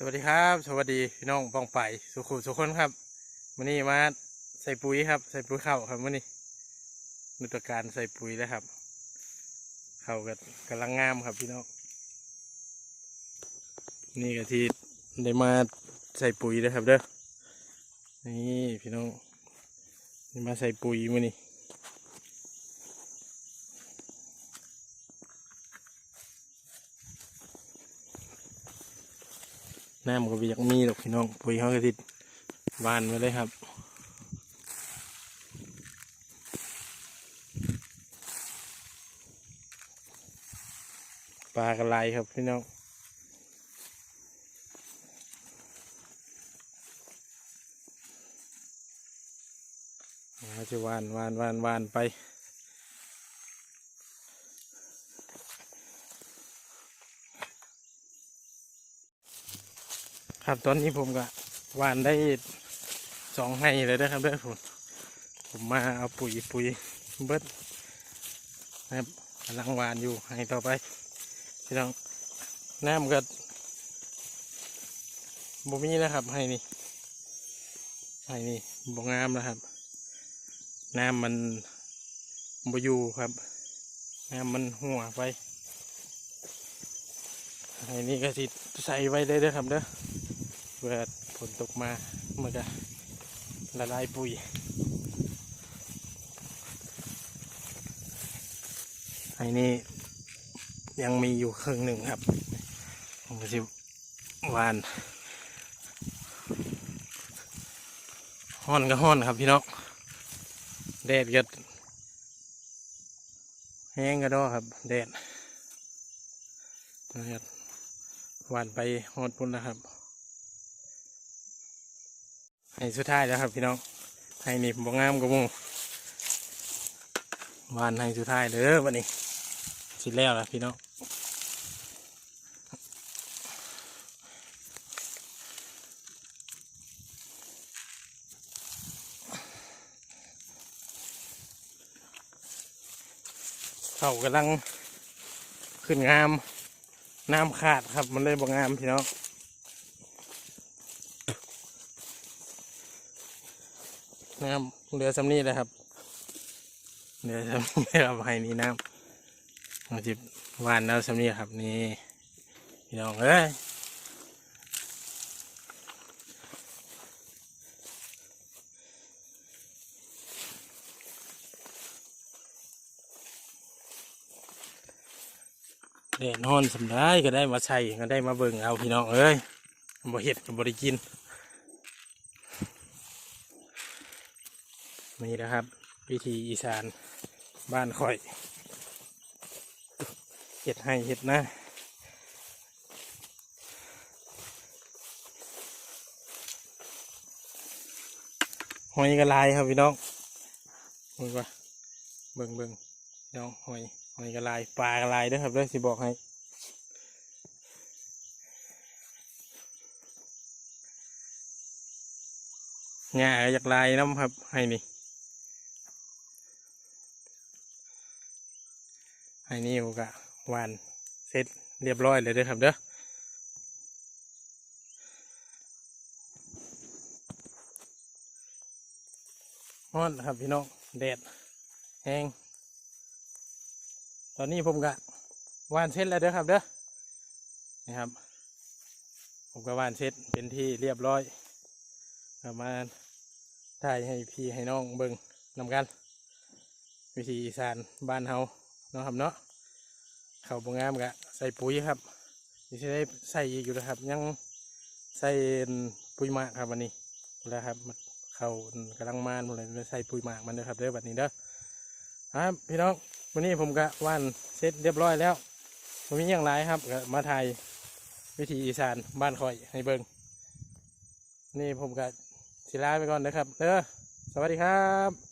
สวัสดีครับ สวัสดีพี่น้องปองไปสุขุสุขคนครับวันนี้มาใส่ปุ๋ยครับ ใส่ปุ๋ยเข้าวครับวันนี้นุตการใส่ปุ๋ยแล้วครับ เข้าวกันกำลังงามครับพี่น้องนี่ก็ที่ได้มาใส่ปุ๋ยแล้วครับเด้อนี่พี่น้องนี่มาใส่ปุ๋ยมานี่ น้ำก็บ่อยากมีหรอกพี่น้องปุ๋ยเขาก็ติดบานไว้เลยครับปลากระไลครับพี่น้องเราจะวานวานวานวานไป ครับตอนนี้ผมก็หวานได้สองให้เลยนะครับเด้อผมผมมาเอาปุ๋ยปุ๋ยเบิดนะครับกำลังหวานอยู่ให้ต่อไปพี่น้องน้ำก็บ่มีแล้วครับให้นี่ให้นี่บ่งามแล้วครับ น้ำมันบอยู่ครับน้ำมันหัวไปไอ้นี่ก็สิใส่ไว้ได้เด้ครับเด้อ เพื่อฝนตกมามันก็ละลายปุ๋ยไอ้นี่ยังมีอยู่ครึ่งหนึ่งครับผมก็สิหวานห้อนก็ห้อนครับพี่น้องแดดก็แห้งก็ดอครับ แดดนะครับหวานไปฮอดพุ่นแล้วครับ ให้สุดท้ายแล้วครับพี่น้องให้นี่บ่งามกว่าหมูวานให้สุดท้ายเด้อวันนี้สิแล้วล่ะพี่น้องเขากำลังขึ้นงาม น้ำขาดครับมันเลยบ่งามพี่น้อง น้ำเหลือสำนี้เลยครับเหลือสำนี้ครับให้นี่น้ำเราจิบวานแล้วสำนีครับนี่พี่น้องเอ้ยเด่นอนสำได้ก็ได้มาใส่ก็ได้มาเบิ่งเอาพี่น้องเอ้ยบ่เห็ดก็บ่ได้กิน นี่นะครับพิธีอีสานบ้านข่อยเห็ดให้เห็ดนะหอยกระลายครับพี่น้องเบิ่งว่าเบิ่งเบิ่งน้องหอยหอยกระลายปลากระลายด้วยครับด้วยสิบอกให้หญ้าก็อยากลายน้ำครับให้นี่ ให้นี่ผมก็วานเสร็จเรียบร้อยเลยเด้อครับเด้อฮอนครับพี่น้องแดดแห้งตอนนี้ผมก็วานเสร็จแล้วเด้อครับเด้อนี่ครับผมก็วานเสร็จเป็นที่เรียบร้อยมาถ่ายให้พี่ให้น้องเบิ่งนำกัน วิธีอีสานบ้านเฮา นาะครับเนาะเขาวบงงามกะใส่ปุ๋ยครับนี่จะได้ใส่อีกอยู่นะครับ ยังใส่ปุ๋ยหมากครับวันนี้แล้วครับเขากำลังมานหมดเลยใส่ปุ๋ยหมากมันเด้อครับเด้อบัดนี้เด้อครับพี่น้องวันนี้ผมก็ว่านเสร็จเรียบร้อยแล้วผมมีอย่างไรครับมาถ่ายวิธีอีสานบ้านคอยให้เบิงนี่ผมก็สิลาไปก่อนนะครับเด้อสวัสดีครับ